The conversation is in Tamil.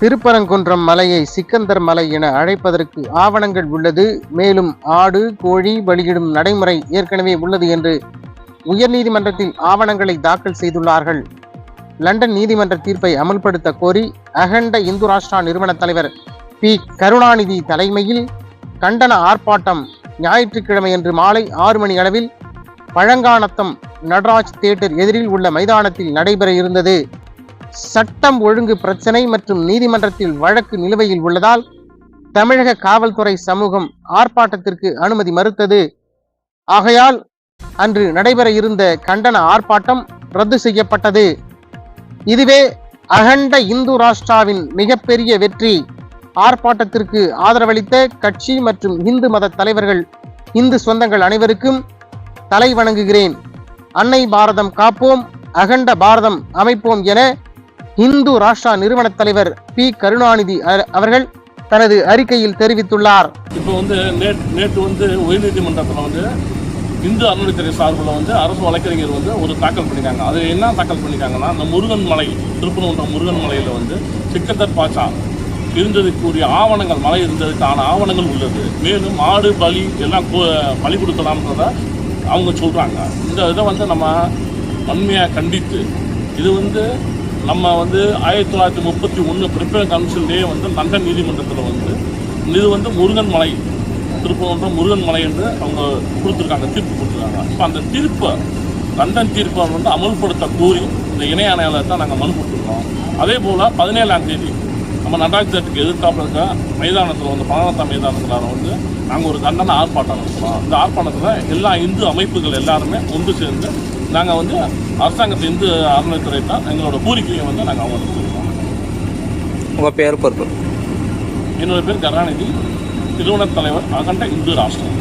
திருப்பரங்குன்றம் மலையை சிக்கந்தர் மலை என அழைப்பதற்கு ஆவணங்கள் உள்ளது. மேலும் ஆடு கோழி பலியிடும் நடைமுறை ஏற்கனவே உள்ளது என்று உயர்நீதிமன்றத்தில் ஆவணங்களை தாக்கல் செய்துள்ளார்கள். லண்டன் நீதிமன்ற தீர்ப்பை அமல்படுத்த கோரி அகண்ட இந்து ராஷ்டிரா நிறுவன தலைவர் பி. கருணாநிதி தலைமையில் கண்டன ஆர்ப்பாட்டம் ஞாயிற்றுக்கிழமை என்று மாலை ஆறு மணி அளவில் பழங்கானத்தம் நடராஜ் தியேட்டர் எதிரில் உள்ள மைதானத்தில் நடைபெற இருந்தது. சட்டம் ஒழுங்கு பிரச்சனை மற்றும் நீதிமன்றத்தில் வழக்கு நிலுவையில் உள்ளதால் தமிழக காவல்துறை சமூகம் ஆர்ப்பாட்டத்திற்கு அனுமதி மறுத்தது. ஆகையால் அன்று நடைபெற இருந்த கண்டன ஆர்ப்பாட்டம் ரத்து செய்யப்பட்டது. இதுவே அகண்ட இந்து ராஷ்டிராவின் மிகப்பெரிய வெற்றி. ஆர்ப்பாட்டத்திற்கு ஆதரவளித்த கட்சி மற்றும் இந்து மத தலைவர்கள் இந்து சொந்தங்கள் அனைவருக்கும் தலை வணங்குகிறேன். அன்னை பாரதம் காப்போம் அகண்ட பாரதம் அமைப்போம் என இந்து ராஷ்டிரா நிறுவன தலைவர் பி. கருணாநிதி அவர்கள் தனது அறிக்கையில் தெரிவித்துள்ளார். இப்போ வந்து நேற்று நேற்று வந்து உயர்நீதிமன்றத்தில் வந்து இந்து அறநிலைத்துறை சார்பில் வந்து அரசு வழக்கறிஞர் வந்து ஒரு தாக்கல் பண்ணியிருக்காங்க அது என்ன தாக்கல் பண்ணியிருக்காங்கன்னா இந்த முருகன் மலை திருப்பனூன்ற முருகன் மலையில் வந்து சிக்கத்தர் பாச்சா இருந்ததுக்குரிய ஆவணங்கள் மலை இருந்ததுக்கான ஆவணங்கள் உள்ளது. மேலும் ஆடு பலி எல்லாம் பலி கொடுக்கலாம்ன்றத அவங்க சொல்கிறாங்க இந்த இதை வந்து நம்ம வன்மையாக கண்டித்து இது வந்து நம்ம வந்து ஆயிரத்தி தொள்ளாயிரத்தி முப்பத்தி ஒன்று பிரிப்பேர் கவுன்சிலே வந்து லண்டன் நீதிமன்றத்தில் வந்து. இது வந்து முருகன் மலை திருப்பூர் முருகன் மலை என்று அவங்க கொடுத்துருக்காங்க தீர்ப்பு கொடுத்துருக்காங்க. இப்போ அந்த தீர்ப்பை லண்டன் தீர்ப்பை வந்து அமல்படுத்த கூறி இந்த இணை ஆணையாளர் நாங்கள் மனு கொடுத்துருக்கோம். அதே போல் பதினேழாம் தேதி நம்ம நடராஜ் தட்டுக்கு எதிர்த்தாப்புல இருக்க மைதானத்தில் வந்து பதினெட்டாம் மைதானத்தில் வந்து நாங்கள் ஒரு கண்டன ஆர்ப்பாட்டம் நடத்துகிறோம் இந்த ஆர்ப்பாட்டத்தில் எல்லா இந்து அமைப்புகள் எல்லாருமே ஒன்று சேர்ந்து நாங்கள் வந்து அரசாங்கத்தை இந்து அறநிலைத்துறை தான் எங்களோட கோரிக்கையை வந்து நாங்கள் அவங்களுக்கு சொல்லுவோம் உங்கள் பேர் பொறுப்பு? என்னோட பேர் கருணாநிதி. நிறுவனத் தலைவர் அகண்ட இந்து ராஷ்டிரம்.